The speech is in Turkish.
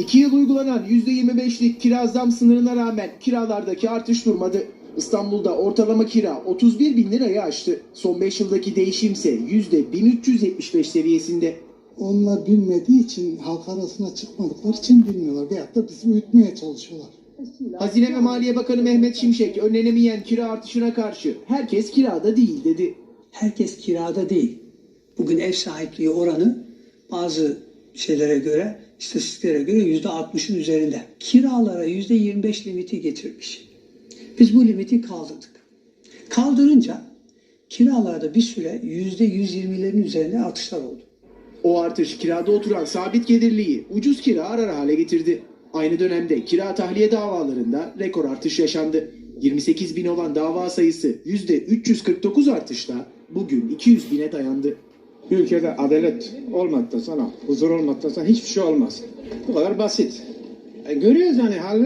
İki yıl uygulanan %25'lik kira zam sınırına rağmen kiralardaki artış durmadı. İstanbul'da ortalama kira 31 bin lirayı aştı. Son 5 yıldaki değişimse %1375 seviyesinde. Onlar bilmediği için halk arasına çıkmadıkları için bilmiyorlar. Veyahut da bizi uyutmaya çalışıyorlar. Hazine ve Maliye Bakanı Mehmet Şimşek önlenemeyen kira artışına karşı herkes kirada değil dedi. herkes kirada değil. Bugün ev sahipliği oranı bazı şeylere göre, istatistiklere göre yüzde 60'ın üzerinde. Kiralara yüzde 25 limiti getirmiş. Biz bu limiti kaldırdık. Kaldırınca kiralarda bir süre yüzde 120'lerin üzerinde artışlar oldu. O artış kirada oturan sabit gelirliği ucuz kira arar hale getirdi. Aynı dönemde kira tahliye davalarında rekor artış yaşandı. 28 bin olan dava sayısı %349 artışla bugün 200 bine dayandı. Ülkede adalet olmakta sana, huzur olmakta sana hiçbir şey olmaz. Bu kadar basit. E, görüyoruz yani hal